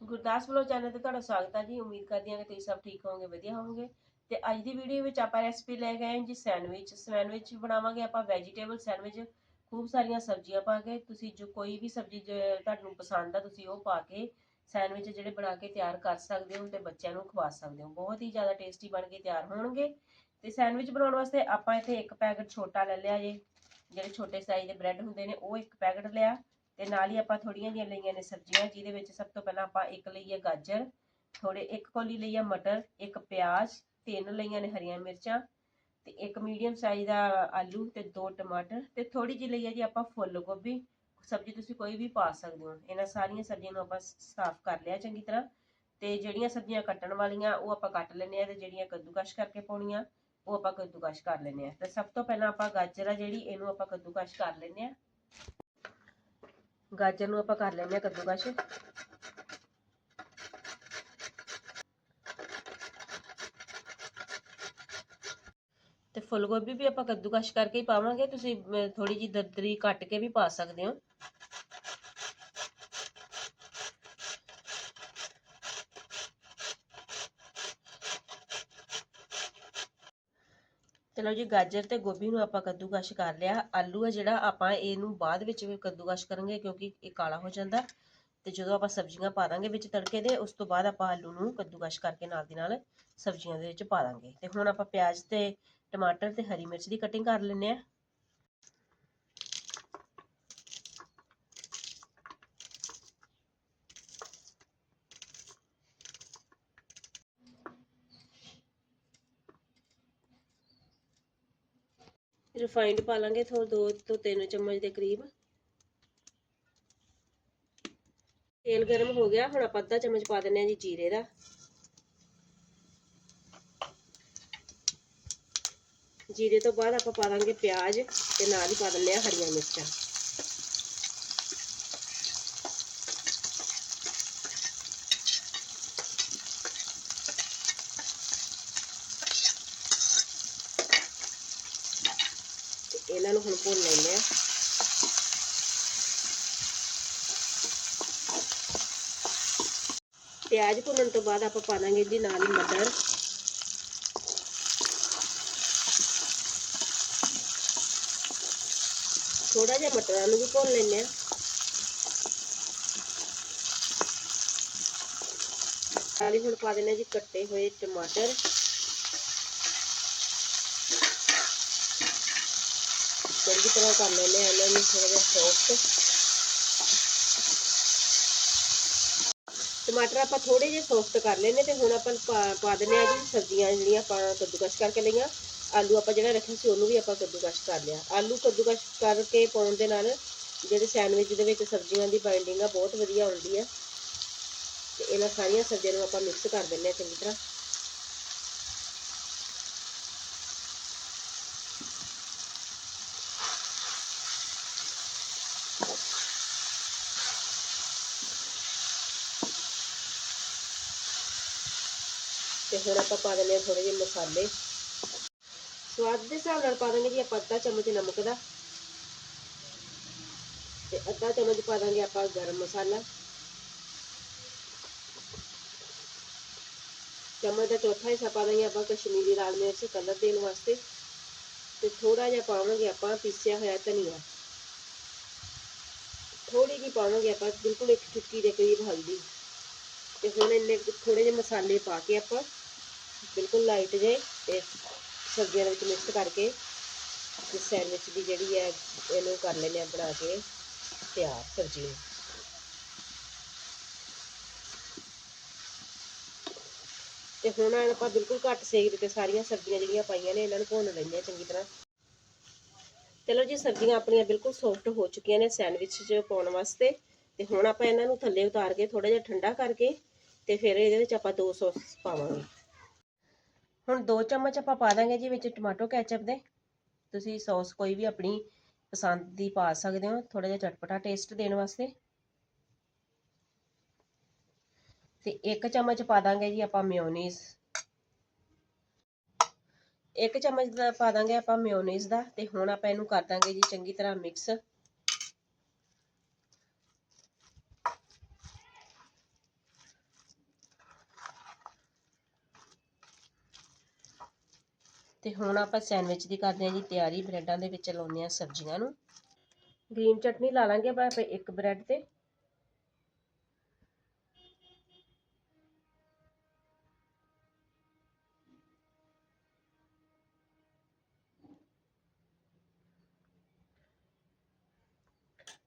ਗੁਰਦਾਸ ਵਲੋ ਚੈਨਲ ਤੇ ਤੁਹਾਡਾ ਸਵਾਗਤ ਹੈ ਜੀ। ਉਮੀਦ ਕਰਦੀ ਹਾਂ ਕਿ ਤੁਸੀਂ ਸਭ ਠੀਕ ਹੋਵੋਗੇ, ਵਧੀਆ ਹੋਵੋਗੇ। ਤੇ ਅੱਜ ਦੀ ਵੀਡੀਓ ਵਿੱਚ ਆਪਾਂ ਰੈਸਪੀ ਲੈ ਕੇ ਆਏ ਜੀ ਸੈਂਡਵਿਚ ਸੈਂਡਵਿਚ ਬਣਾਵਾਂਗੇ ਆਪਾਂ ਵੈਜੀਟੇਬਲ ਸੈਂਡਵਿਚ ਖੂਬ ਸਾਰੀਆਂ ਸਬਜ਼ੀਆਂ ਪਾ ਕੇ, ਤੁਸੀਂ ਜੋ ਕੋਈ ਵੀ ਸਬਜ਼ੀ ਤੁਹਾਨੂੰ ਪਸੰਦ ਆ, ਤੁਸੀਂ ਉਹ ਪਾ ਕੇ ਸੈਂਡਵਿਚ ਜਿਹੜੇ ਬਣਾ ਕੇ ਤਿਆਰ ਕਰ ਸਕਦੇ ਹੋ ਤੇ ਬੱਚਿਆਂ ਨੂੰ ਖਵਾ ਸਕਦੇ ਹੋ। ਬਹੁਤ ਹੀ ਜ਼ਿਆਦਾ ਟੇਸਟੀ ਬਣ ਕੇ ਤਿਆਰ ਹੋਣਗੇ। ਤੇ ਸੈਂਡਵਿਚ ਬਣਾਉਣ ਵਾਸਤੇ ਆਪਾਂ ਇੱਥੇ ਇੱਕ ਪੈਕਟ ਛੋਟਾ ਲੈ ਲਿਆ ਜੇ। ਜਿਹੜੇ ਛੋਟੇ ਸਾਈਜ਼ ਦੇ ਬ੍ਰੈਡ ਹੁੰਦੇ ਨੇ, ਉਹ ਇੱਕ ਪੈਕਟ ਲਿਆ। ਤੇ ਨਾਲ ਹੀ ਆਪਾਂ ਥੋੜੀਆਂ ਜਿਹੀਆਂ ਲਈਆਂ ਨੇ ਸਬਜ਼ੀਆਂ, ਜਿਹਦੇ ਵਿੱਚ ਸਭ ਤੋਂ ਪਹਿਲਾਂ ਆਪਾਂ ਇੱਕ ਲਈ ਹੈ ਗਾਜਰ ਥੋੜੇ ਇੱਕ ਕੋਲੀ ਲਈ ਹੈ ਮਟਰ, ਇੱਕ ਪਿਆਜ਼, ਤਿੰਨ ਲਈਆਂ ਨੇ ਹਰੀਆਂ ਮਿਰਚਾਂ ਤੇ ਇੱਕ ਮੀਡੀਅਮ ਸਾਈਜ਼ ਦਾ ਆਲੂ ਤੇ ਦੋ ਟਮਾਟਰ ਤੇ ਥੋੜੀ ਜਿਹੀ ਲਈ ਹੈ ਜੀ ਆਪਾਂ ਫੁੱਲ ਗੋਭੀ। ਸਬਜ਼ੀ ਤੁਸੀਂ ਕੋਈ ਵੀ ਪਾ ਸਕਦੇ ਹੋ। ਇਹਨਾਂ ਸਾਰੀਆਂ ਸਬਜ਼ੀਆਂ ਨੂੰ ਆਪਾਂ ਸਾਫ਼ ਕਰ ਲਿਆ ਚੰਗੀ ਤਰ੍ਹਾਂ ਤੇ ਜਿਹੜੀਆਂ ਸਬਜ਼ੀਆਂ ਕੱਟਣ ਵਾਲੀਆਂ ਉਹ ਆਪਾਂ ਕੱਟ ਲੈਣੇ ਆ ਤੇ ਜਿਹੜੀਆਂ ਕੱਦੂਕਸ਼ ਕਰਕੇ ਪਾਉਣੀਆਂ ਉਹ ਆਪਾਂ ਕੱਦੂਕਸ਼ ਕਰ ਲੈਣੇ ਆ ਤੇ ਸਭ ਤੋਂ ਪਹਿਲਾਂ ਆਪਾਂ ਗਾਜਰ ਆ ਜਿਹੜੀ, ਇਹਨੂੰ ਆਪਾਂ ਕੱਦੂਕਸ਼ ਕਰ ਲੈਣੇ ਆ ਗਾਜਰ ਨੂੰ ਆਪਾਂ ਕਰ ਲੈਂਦੇ ਆ ਕੱਦੂਕਸ਼। ਤੇ ਫੁੱਲ ਗੋਭੀ ਵੀ ਆਪਾਂ ਕੱਦੂਕਸ਼ ਕਰਕੇ ਹੀ ਪਾਵਾਂਗੇ। ਤੁਸੀਂ ਥੋੜੀ ਜਿਹੀ ਦਰਦਰੀ ਕੱਟ ਕੇ ਵੀ ਪਾ ਸਕਦੇ ਹੋ। ਚਲੋ ਜੀ ਗਾਜਰ ਤੇ ਗੋਭੀ ਨੂੰ ਆਪਾਂ ਕੱਦੂਕਸ਼ ਕਰ ਲਿਆ। ਆਲੂ ਆ ਜਿਹੜਾ, ਆਪਾਂ ਇਹਨੂੰ ਬਾਅਦ ਵਿੱਚ ਵੀ ਕੱਦੂਕਸ਼ ਕਰਾਂਗੇ ਕਿਉਂਕਿ ਇਹ ਕਾਲਾ ਹੋ ਜਾਂਦਾ। ਤੇ ਜਦੋਂ ਆਪਾਂ ਸਬਜ਼ੀਆਂ ਪਾ ਦਾਂਗੇ ਵਿੱਚ ਤੜਕੇ ਦੇ, ਉਸ ਤੋਂ ਬਾਅਦ ਆਪਾਂ ਆਲੂ ਨੂੰ ਕੱਦੂਕਸ਼ ਕਰਕੇ ਨਾਲ ਦੀ ਨਾਲ ਸਬਜ਼ੀਆਂ ਦੇ ਵਿੱਚ ਪਾ ਦਾਂਗੇ। ਤੇ ਹੁਣ ਆਪਾਂ ਪਿਆਜ਼ ਤੇ ਟਮਾਟਰ ਤੇ ਹਰੀ ਮਿਰਚ ਦੀ ਕਟਿੰਗ ਕਰ ਲੈਂਦੇ ਆ ਰਿਫਾਈਂਡ ਪਾ ਲਾਂਗੇ ਥੋੜਾ ਦੋ ਤੋਂ ਤਿੰਨ ਚਮਚ ਦੇ ਕਰੀਬ। ਤੇਲ ਗਰਮ ਹੋ ਗਿਆ, ਹੁਣ ਆਪਾਂ ਅੱਧਾ ਚਮਚ ਪਾ ਦਿੰਨੇ ਆ ਜੀ ਜੀਰੇ ਦਾ। ਜੀਰੇ ਤੋਂ ਬਾਅਦ ਆਪਾਂ ਪਾ ਦਾਂਗੇ ਪਿਆਜ਼ ਤੇ ਨਾਲ ਹੀ ਪਾ ਦਿੰਨੇ ਆ ਹਰੀਆਂ ਮਿਰਚਾਂ। ਇਹਨਾਂ ਨੂੰ ਹੁਣ ਭੁੰਨ ਲੈਂਦੇ ਆ ਪਿਆਜ਼ ਭੁੰਨਣ ਤੋਂ ਬਾਅਦ ਆਪਾਂ ਪਾ ਦਾਂਗੇ ਜੀ ਨਾਲ ਹੀ ਮਟਰ ਥੋੜਾ ਜਿਹਾ ਮਟਰਾਂ ਨੂੰ ਵੀ ਭੁੰਨ ਲੈਂਦੇ ਆ ਨਾਲ ਹੀ ਹੁਣ ਪਾ ਦਿੰਦੇ ਆ ਜੀ ਕੱਟੇ ਹੋਏ ਟਮਾਟਰ ਚੰਗੀ ਤਰ੍ਹਾਂ ਕਰ ਲੈਣੇ ਆ ਇਹਨਾਂ ਨੂੰ ਥੋੜਾ ਜਿਹਾ ਸੌਫਟ ਟਮਾਟਰ ਆਪਾਂ ਥੋੜੇ ਜਿਹੇ ਸੌਫਟ ਕਰ ਲੈਨੇ ਤੇ ਹੁਣ ਆਪਾਂ ਪਾ ਦਿੰਨੇ ਆ ਜੀ ਸਬਜ਼ੀਆਂ ਜਿਹੜੀਆਂ ਆਪਾਂ ਕੱਦੂਕਸ਼ ਕਰਕੇ ਲਈਆਂ। ਆਲੂ ਆਪਾਂ ਜਿਹੜਾ ਰੱਖਿਆ ਸੀ ਉਹਨੂੰ ਵੀ ਆਪਾਂ ਕੱਦੂਕਸ਼ ਕਰ ਲਿਆ। ਆਲੂ ਕੱਦੂਕਸ਼ ਕਰਕੇ ਪਾਉਣ ਦੇ ਨਾਲ ਜਿਹੜੇ ਸੈਂਡਵਿਚ ਦੇ ਵਿੱਚ ਸਬਜ਼ੀਆਂ ਦੀ ਬਾਈਂਡਿੰਗ ਆ, ਬਹੁਤ ਵਧੀਆ ਹੁੰਦੀ ਆ। ਤੇ ਇਹਨਾਂ ਸਾਰੀਆਂ ਸਬਜ਼ੀਆਂ ਨੂੰ ਆਪਾਂ ਮਿਕਸ ਕਰ ਦਿੰਨੇ ਆ ਚੰਗੀ ਤਰ੍ਹਾਂ। ਤੇ ਹੁਣ ਆਪਾਂ ਪਾ ਦਿੰਦੇ ਆ ਥੋੜੇ ਜਿਹੇ ਮਸਾਲੇ। ਸਵਾਦ ਦੇ ਹਿਸਾਬ ਨਾਲ ਪਾ ਦਾਂਗੇ ਜੀ ਆਪਾਂ ਅੱਧਾ ਚਮਚ ਨਮਕ ਦਾ। ਤੇ ਅੱਧਾ ਚਮਚ ਪਾ ਦਾਂਗੇ ਆਪਾਂ ਗਰਮ ਮਸਾਲਾ। ਚਮਚ ਦਾ ਚੌਥਾ ਹਿੱਸਾ ਪਾ ਦਾਂਗੇ ਆਪਾਂ ਕਸ਼ਮੀਰੀ ਲਾਲ ਮਿਰਚ ਕਲਰ ਦੇਣ ਵਾਸਤੇ। ਤੇ ਥੋੜਾ ਜਿਹਾ ਪਾਵਾਂਗੇ ਆਪਾਂ ਪੀਸਿਆ ਹੋਇਆ ਧਨੀਆ। ਥੋੜੀ ਜਿਹੀ ਪਾਵਾਂਗੇ ਆਪਾਂ, ਬਿਲਕੁਲ ਇੱਕ ਚੁਟਕੀ ਦੇ ਕਰੀਬ ਹਲਦੀ। ਤੇ ਹੁਣ ਇੰਨੇ ਥੋੜੇ ਜਿਹੇ ਮਸਾਲੇ ਪਾ ਕੇ ਆਪਾਂ ਬਿਲਕੁਲ ਲਾਈਟ ਜੇ ਤੇ ਸਬਜ਼ੀਆਂ ਦੇ ਵਿੱਚ ਮਿਕਸ ਕਰਕੇ ਤੇ ਸੈਂਡਵਿਚ ਦੀ ਜਿਹੜੀ ਹੈ ਇਹਨੂੰ ਕਰ ਲੈਨੇ ਆ ਬਣਾ ਕੇ ਤਿਆਰ ਸਬਜ਼ੀ ਨੂੰ। ਤੇ ਹੁਣ ਆਪਾਂ ਬਿਲਕੁਲ ਘੱਟ ਸੇਕ ਦਿੱਤੇ, ਸਾਰੀਆਂ ਸਬਜ਼ੀਆਂ ਜਿਹੜੀਆਂ ਪਾਈਆਂ ਨੇ ਇਹਨਾਂ ਨੂੰ ਭੁੰਨ ਲੈਂਦੇ ਆ ਚੰਗੀ ਤਰ੍ਹਾਂ। ਚਲੋ ਜੀ, ਸਬਜ਼ੀਆਂ ਆਪਣੀਆਂ ਬਿਲਕੁਲ ਸੌਫਟ ਹੋ ਚੁੱਕੀਆਂ ਨੇ ਸੈਂਡਵਿਚ 'ਚ ਪਾਉਣ ਵਾਸਤੇ। ਤੇ ਹੁਣ ਆਪਾਂ ਇਹਨਾਂ ਨੂੰ ਥੱਲੇ ਉਤਾਰ ਕੇ ਥੋੜਾ ਜਿਹਾ ਠੰਡਾ ਕਰਕੇ ਤੇ ਫਿਰ ਇਹਦੇ ਵਿੱਚ ਆਪਾਂ ਦੋ ਸੌਸ ਪਾਵਾਂਗੇ। ਹੁਣ ਦੋ ਚਮਚ ਆਪਾਂ ਪਾ ਦਾਂਗੇ ਜੀ ਵਿੱਚ ਟਮਾਟੋ ਕੈਚਅਪ ਦੇ। ਤੁਸੀਂ ਸੌਸ ਕੋਈ ਵੀ ਆਪਣੀ ਪਸੰਦ ਦੀ ਪਾ ਸਕਦੇ ਹੋ ਥੋੜਾ ਜਿਹਾ ਚਟਪਟਾ ਟੇਸਟ ਦੇਣ ਵਾਸਤੇ। ਤੇ ਇੱਕ ਚਮਚ ਪਾ ਦਾਂਗੇ ਜੀ ਆਪਾਂ ਮਿਓਨੀਜ਼ ਇੱਕ ਚਮਚ ਦਾ ਪਾ ਦਾਂਗੇ ਆਪਾਂ ਮਿਓਨੀਜ਼ ਦਾ, ਤੇ ਹੁਣ ਆਪਾਂ ਇਹਨੂੰ ਕਰ ਦਾਂਗੇ ਜੀ ਚੰਗੀ ਤਰ੍ਹਾਂ ਮਿਕਸ ਤੇ ਹੁਣ ਆਪਾਂ ਸੈਂਡਵਿਚ ਦੀ ਕਰਦੇ ਹਾਂ ਜੀ ਤਿਆਰੀ, ਬ੍ਰੈਡਾਂ ਦੇ ਵਿੱਚ ਲਾਉਂਦੇ ਹਾਂ ਸਬਜ਼ੀਆਂ ਨੂੰ। ਗ੍ਰੀਨ ਚਟਨੀ ਲਾ ਲਾਂਗੇ ਆਪਾਂ ਇੱਕ ਬ੍ਰੈਡ ਤੇ।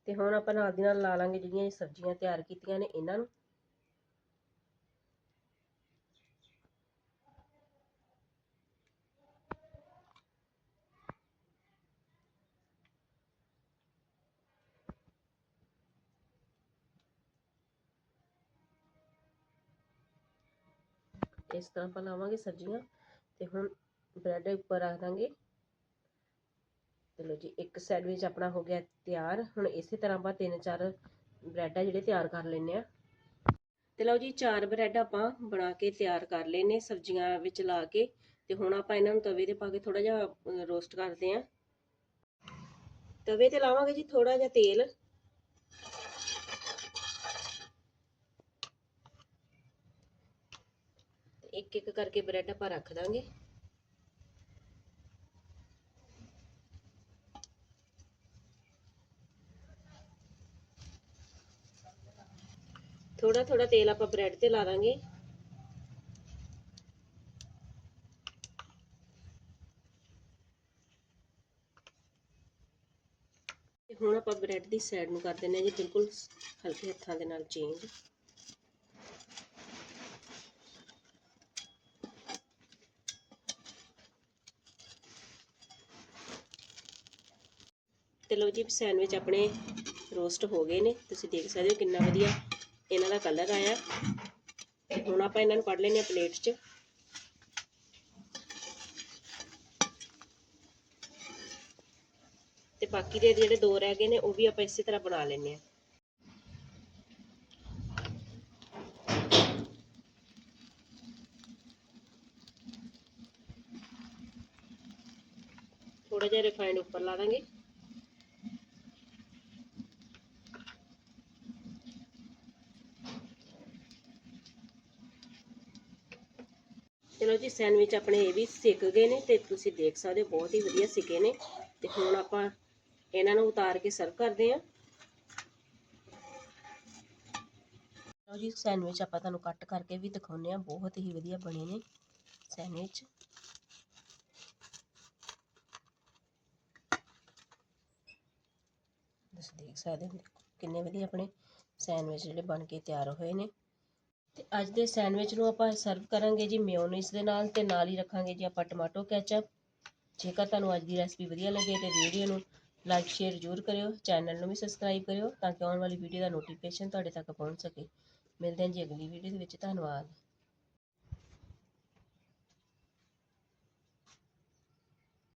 ਤੇ ਹੁਣ ਆਪਾਂ ਨਾਲ ਦੀ ਨਾਲ ਲਾ ਲਾਂਗੇ ਜਿਹੜੀਆਂ ਇਹ ਸਬਜ਼ੀਆਂ ਤਿਆਰ ਕੀਤੀਆਂ ਨੇ ਇਹਨਾਂ ਨੂੰ। ਇਸ ਤਰ੍ਹਾਂ ਆਪਾਂ ਲਾਵਾਂਗੇ ਸਬਜ਼ੀਆਂ ਤੇ ਹੁਣ ਬ੍ਰੈਡ ਉੱਪਰ ਰੱਖ ਦਾਂਗੇ। ਚਲੋ ਜੀ, ਇੱਕ ਸੈਂਡਵਿਚ ਆਪਣਾ ਹੋ ਗਿਆ ਤਿਆਰ। ਹੁਣ ਇਸੇ ਤਰ੍ਹਾਂ ਆਪਾਂ ਤਿੰਨ ਚਾਰ ਬ੍ਰੈਡ ਆ ਜਿਹੜੇ ਤਿਆਰ ਕਰ ਲੈਨੇ ਆ ਤੇ ਲਓ ਜੀ, ਚਾਰ ਬ੍ਰੈਡ ਆਪਾਂ ਬਣਾ ਕੇ ਤਿਆਰ ਕਰ ਲੈਨੇ ਸਬਜ਼ੀਆਂ ਵਿੱਚ ਲਾ ਕੇ। ਤੇ ਹੁਣ ਆਪਾਂ ਇਹਨਾਂ ਨੂੰ ਤਵੇ ਤੇ ਪਾ ਕੇ ਥੋੜਾ ਜਿਹਾ ਰੋਸਟ ਕਰਦੇ ਆ ਤਵੇ ਤੇ ਲਾਵਾਂਗੇ ਜੀ ਥੋੜਾ ਜਿਹਾ ਤੇਲ। ਇੱਕ ਇੱਕ ਕਰਕੇ ਬ੍ਰੈਡ ਆਪਾਂ ਰੱਖ ਦਾਂਗੇ। ਥੋੜਾ ਥੋੜਾ ਤੇਲ ਆਪਾਂ ਬ੍ਰੈਡ ਤੇ ਲਾ ਦਾਂਗੇ। ਤੇ ਹੁਣ ਆਪਾਂ ਬ੍ਰੈਡ ਦੀ ਸਾਈਡ ਨੂੰ ਕਰ ਦਿੰਦੇ ਹਾਂ ਜੀ, ਬਿਲਕੁਲ ਹਲਕੇ ਹੱਥਾਂ ਦੇ ਨਾਲ ਚੇਂਜ ਤੇ ਲਓ ਜੀ, ਸੈਂਡਵਿਚ ਆਪਣੇ ਰੋਸਟ ਹੋ ਗਏ ਨੇ। ਤੁਸੀਂ ਦੇਖ ਸਕਦੇ ਹੋ ਕਿੰਨਾ ਵਧੀਆ ਇਹਨਾਂ ਦਾ ਕਲਰ ਆਇਆ। ਤੇ ਹੁਣ ਆਪਾਂ ਇਹਨਾਂ ਨੂੰ ਕੱਢ ਲੈਨੇ ਆ ਪਲੇਟ 'ਚ। ਤੇ ਬਾਕੀ ਦੇ ਜਿਹੜੇ ਦੋ ਰਹਿ ਗਏ ਨੇ, ਉਹ ਵੀ ਆਪਾਂ ਇਸੇ ਤਰ੍ਹਾਂ ਬਣਾ ਲੈਨੇ ਆ ਥੋੜਾ ਜਿਹਾ ਰਿਫਾਈਂਡ ਉੱਪਰ ਲਾ ਦਾਂਗੇ। ਜੀ, ਸੈਂਡਵਿਚ ਆਪਣੇ ਇਹ ਵੀ ਸਿੱਕ ਗਏ ਨੇ ਤੇ ਤੁਸੀਂ ਦੇਖ ਸਕਦੇ ਹੋ, ਬਹੁਤ ਹੀ ਵਧੀਆ ਸਿੱਕੇ ਨੇ। ਤੇ ਹੁਣ ਆਪਾਂ ਇਹਨਾਂ ਨੂੰ ਉਤਾਰ ਕੇ ਸਰਵ ਕਰਦੇ ਹਾਂ। ਲਓ ਜੀ, ਸੈਂਡਵਿਚ ਆਪਾਂ ਤੁਹਾਨੂੰ ਕੱਟ ਕਰਕੇ ਵੀ ਦਿਖਾਉਂਦੇ ਆ ਬਹੁਤ ਹੀ ਵਧੀਆ ਬਣੇ ਨੇ ਸੈਂਡਵਿਚ। ਤੁਸੀਂ ਦੇਖ ਸਕਦੇ ਹੋ ਕਿੰਨੇ ਵਧੀਆ ਆਪਣੇ ਸੈਂਡਵਿਚ ਜਿਹੜੇ ਬਣ ਕੇ ਤਿਆਰ ਹੋਏ ਨੇ। ਅੱਜ ਦੇ ਸੈਂਡਵਿਚ ਨੂੰ ਆਪਾਂ ਸਰਵ ਕਰਾਂਗੇ ਜੀ ਮਿਓਨੀਜ਼ ਦੇ ਨਾਲ ਤੇ ਨਾਲ ਹੀ ਰੱਖਾਂਗੇ ਜੀ ਆਪਾਂ ਟਮਾਟੋ ਕੈਚਅਪ। ਜੇਕਰ ਤੁਹਾਨੂੰ ਅੱਜ ਦੀ ਰੈਸਪੀ ਵਧੀਆ ਲੱਗੇ ਤੇ ਵੀਡੀਓ ਨੂੰ ਲਾਈਕ, ਸ਼ੇਅਰ ਜ਼ਰੂਰ ਕਰਿਓ, ਚੈਨਲ ਨੂੰ ਵੀ ਸਬਸਕ੍ਰਾਈਬ ਕਰਿਓ ਤਾਂ ਕਿ ਆਉਣ ਵਾਲੀ ਵੀਡੀਓ ਦਾ ਨੋਟੀਫਿਕੇਸ਼ਨ ਤੁਹਾਡੇ ਤੱਕ ਪਹੁੰਚ ਸਕੇ। ਮਿਲਦੇ ਹਾਂ ਜੀ ਅਗਲੀ ਵੀਡੀਓ ਦੇ ਵਿੱਚ। ਧੰਨਵਾਦ।